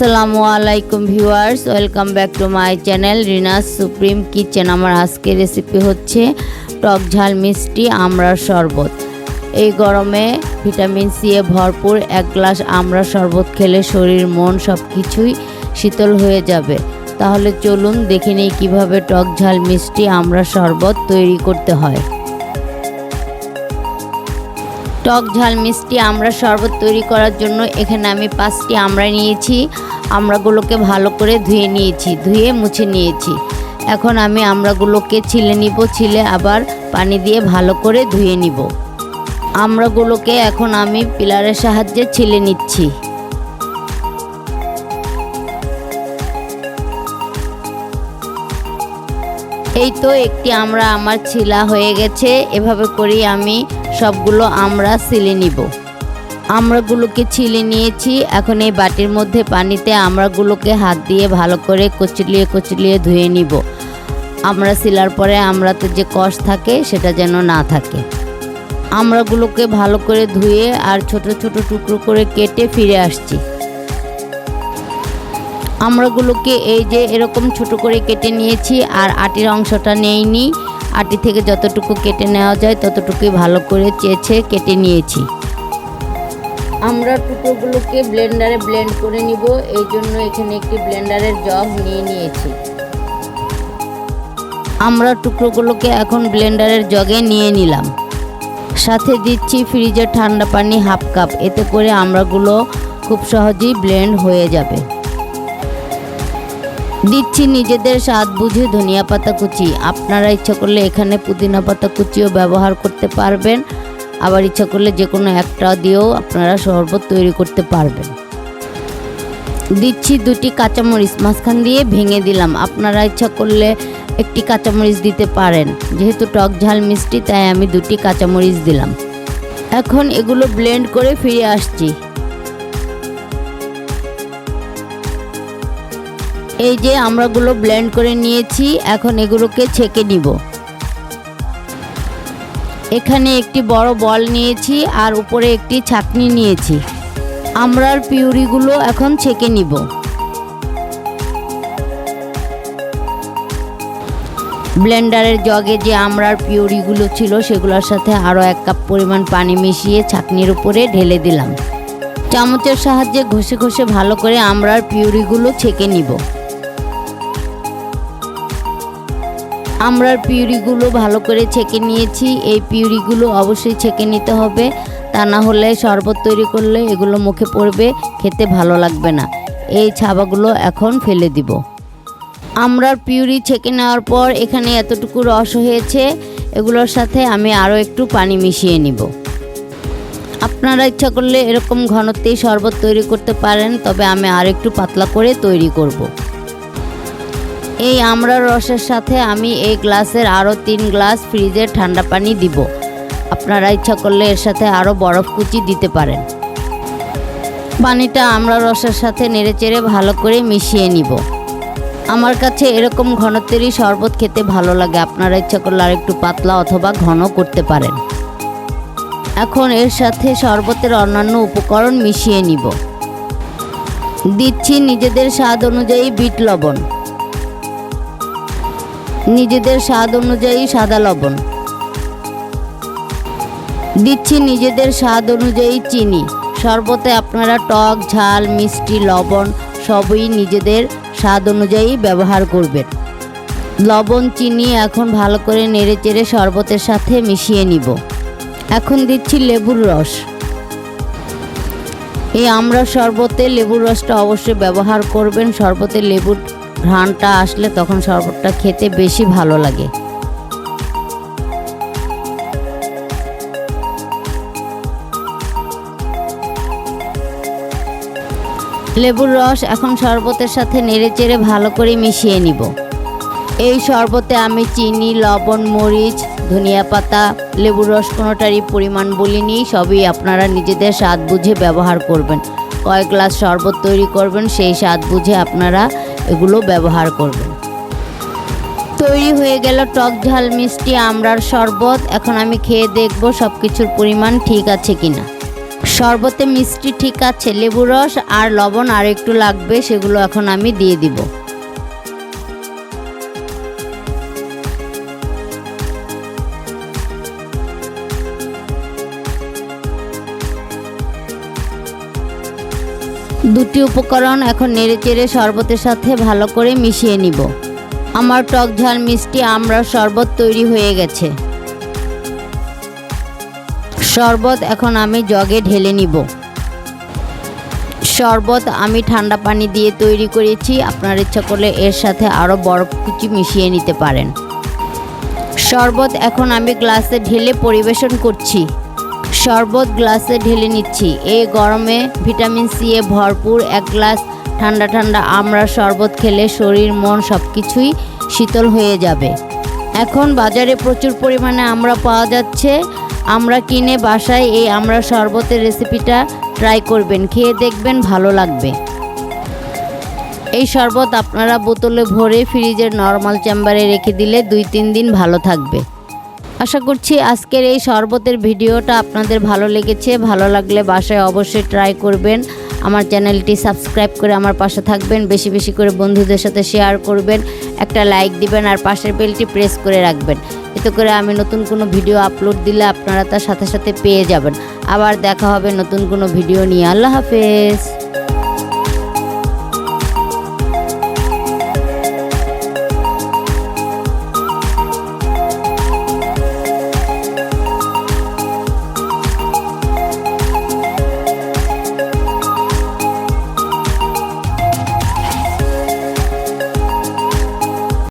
আসসালামু আলাইকুম viewers, welcome back to my channel Rina's supreme kitchen. আমার আজকের রেসিপি হচ্ছে টক ঝাল মিষ্টি আমড়ার শরবত। এই গরমে ভিটামিন সি এ ভরপুর, এক গ্লাস আমড়ার শরবত খেলে শরীর, মন সব কিছুই শীতল হয়ে যাবে। তাহলে চলুন দেখে নিই কীভাবে টক ঝাল মিষ্টি আমড়ার শরবত তৈরি করতে হয়। টক ঝাল মিষ্টি আমরা শরবত তৈরি করার জন্য এখানে আমি পাঁচটি আমড়া নিয়েছি। আমড়াগুলোকে ভালো করে ধুয়ে নিয়েছি, ধুয়ে মুছে নিয়েছি। এখন আমি আমড়াগুলোকে ছিলে নিব, ছিলে আবার পানি দিয়ে ভালো করে ধুয়ে নিব। আমড়াগুলোকে এখন আমি পিলারের সাহায্যে ছিলে নিচ্ছি। এই তো একটি আমরা আমার ছিলা হয়ে গেছে, এভাবে করি আমি সবগুলো আমরা সিলে নিব। আমড়াগুলোকে ছিলে নিয়েছি। এখন এই বাটির মধ্যে পানিতে আমড়াগুলোকে হাত দিয়ে ভালো করে কচলিয়ে কচলিয়ে ধুয়ে নিব। আমরা সিলার পরে আমড়াতে যে কষ থাকে সেটা যেন না থাকে। আমড়াগুলোকে ভালো করে ধুয়ে আর ছোট ছোট টুকরো করে কেটে ফিরে আসছি। আমড়াগুলোকে এই যে এরকম ছোট করে কেটে নিয়েছি আর আটির অংশটা নেইনি। আটি থেকে যতটুকু কেটে নেওয়া যায় ততটুকুই ভালো করে চেয়েছে কেটে নিয়েছি। আমরা টুকরোগুলোকে ব্লেন্ডারে ব্লেন্ড করে নিব, এই জন্য এখানে একটি ব্লেন্ডারের জগ নিয়ে নিয়েছি। আমরা টুকরোগুলোকে এখন ব্লেন্ডারের জগে নিয়ে নিলাম। সাথে দিচ্ছি ফ্রিজের ঠান্ডা পানি হাফ কাপ, এতে করে আমড়াগুলো খুব সহজেই ব্লেন্ড হয়ে যাবে। দিচ্ছি নিজেদের স্বাদ বুঝে ধনিয়া পাতা কুচি। আপনারা ইচ্ছা করলে এখানে পুদিনা পাতা কুচিও ব্যবহার করতে পারবেন। আবার ইচ্ছা করলে যে কোনো একটা দিয়েও আপনারা শরবত তৈরি করতে পারবেন। দিচ্ছি দুটি কাঁচামরিচ, মাঝখান দিয়ে ভেঙে দিলাম। আপনারা ইচ্ছা করলে একটি কাঁচামরিচ দিতে পারেন। যেহেতু টক ঝাল মিষ্টি, তাই আমি দুটি কাঁচামরিচ দিলাম। এখন এগুলো ব্লেন্ড করে ফিরে আসছি। এই যে আমরাগুলো ব্লেন্ড করে নিয়েছি, এখন এগুলোকে ছেঁকে নিব। এখানে একটি বড় বল নিয়েছি আর উপরে একটি ছাকনি নিয়েছি। আমরার পিউরিগুলো এখন ছেঁকে নিব। ব্লেন্ডারের জগে যে আমরার পিউরিগুলো ছিল সেগুলোর সাথে আরও এক কাপ পরিমাণ পানি মিশিয়ে ছাকনির উপরে ঢেলে দিলাম। চামচের সাহায্যে ঘষে ঘষে ভালো করে আমরার পিউরিগুলো ছেঁকে নিব। আমরার পিউরিগুলো ভালো করে ছেঁকে নিয়েছি। এই পিউরিগুলো অবশ্যই ছেঁকে নিতে হবে। তা না হলে শরবত তৈরি করলে এগুলো মুখে পড়বে, খেতে ভালো লাগবে না। এই ছাবাগুলো এখন ফেলে দিব। আমরার পিউরি ছেঁকে নেওয়ার পর এখানে এতটুকু রস হয়েছে। এগুলোর সাথে আমি আরও একটু পানি মিশিয়ে নিব। আপনারা ইচ্ছা করলে এরকম ঘনত্বেই শরবত তৈরি করতে পারেন, তবে আমি আর একটু পাতলা করে তৈরি করব। এই আমড়ার রসের সাথে আমি এই গ্লাসের আরও তিন গ্লাস ফ্রিজে ঠান্ডা পানি দিব। আপনারা ইচ্ছা করলে এর সাথে আরও বরফ কুচি দিতে পারেন। পানিটা আমড়া রসের সাথে নেড়েচেড়ে ভালো করে মিশিয়ে নিব। আমার কাছে এরকম ঘনত্বেরই শরবত খেতে ভালো লাগে। আপনারা ইচ্ছা করলে আর একটু পাতলা অথবা ঘন করতে পারেন। এখন এর সাথে শরবতের অন্যান্য উপকরণ মিশিয়ে নিব। দিচ্ছি নিজেদের স্বাদ অনুযায়ী বিট লবণ। নিজেদের স্বাদ অনুযায়ী সাদা লবণ। দিচ্ছি নিজেদের স্বাদ অনুযায়ী চিনি। শরবতে আপনারা টক, ঝাল, মিষ্টি, লবণ সবই নিজেদের স্বাদ অনুযায়ী ব্যবহার করবেন। লবণ, চিনি এখন ভালো করে নেড়ে চেড়ে শরবতের সাথে মিশিয়ে নিব। এখন দিচ্ছি লেবুর রস। এই আমরা শরবতে লেবুর রসটা অবশ্যই ব্যবহার করবেন। শরবতে লেবুর ঘ্রাণটা আসলে তখন শরবতটা খেতে বেশি ভালো লাগে। লেবুর রস এখন শরবতের সাথে নেড়েচেড়ে ভালো করে মিশিয়ে নিব। এই শরবতে আমি চিনি, লবণ, মরিচ, ধনিয়া পাতা, লেবুর রস কোনোটারই পরিমাণ বলিনি, সবই আপনারা নিজেদের স্বাদ বুঝে ব্যবহার করবেন। কয়েক গ্লাস শরবত তৈরি করবেন, সেই স্বাদ বুঝে আপনারা এগুলো ব্যবহার করবেন তৈরি হয়ে গেল টক ঝাল মিষ্টি আমড়ার শরবত। এখন আমি খেয়ে দেখব সব কিছুর পরিমাণ ঠিক আছে কি না শরবতে মিষ্টি ঠিক আছে লেবু রস আর লবণ আর একটু লাগবে, সেগুলো এখন আমি দিয়ে দিব। দুটি উপকরণ এখন নেড়েচেড়ে শরবতের সাথে ভালো করে মিশিয়ে নিব। আমার টক ঝাল মিষ্টি আমরা শরবত তৈরি হয়ে গেছে। শরবত এখন আমি জগে ঢেলে নিব। শরবত আমি ঠান্ডা পানি দিয়ে তৈরি করেছি। আপনার ইচ্ছা করলে এর সাথে আরও বরফ কুচি মিশিয়ে নিতে পারেন। শরবত এখন আমি গ্লাসে ঢেলে পরিবেশন করছি। শরবত গ্লাসে ঢেলে নিচ্ছি। এই গরমে ভিটামিন সি এ ভরপুর। এক গ্লাস ঠান্ডা ঠান্ডা আমরা শরবত খেলে শরীর, মন সব কিছুই শীতল হয়ে যাবে। এখন বাজারে প্রচুর পরিমাণে আমরা পাওয়া যাচ্ছে। আমরা কিনে বাসায় এই আমরা শরবতের রেসিপিটা ট্রাই করবেন। খেয়ে দেখবেন ভালো লাগবে। এই শরবত আপনারা বোতলে ভরে ফ্রিজের নর্মাল চেম্বারে রেখে দিলে দুই তিন দিন ভালো থাকবে। আশা করছি আজকের এই শরবতের ভিডিওটা আপনাদের ভালো লেগেছে। ভালো লাগলে বাসায় অবশ্যই ট্রাই করবেন। আমার চ্যানেলটি সাবস্ক্রাইব করে আমার পাশে থাকবেন। বেশি বেশি করে বন্ধুদের সাথে শেয়ার করবেন। একটা লাইক দিবেন আর পাশের বেলটি প্রেস করে রাখবেন। এতে করে আমি নতুন কোনো ভিডিও আপলোড দিলে আপনারা তার সাথে সাথে পেয়ে যাবেন। আবার দেখা হবে নতুন কোনো ভিডিও নিয়ে। আল্লাহ হাফেজ।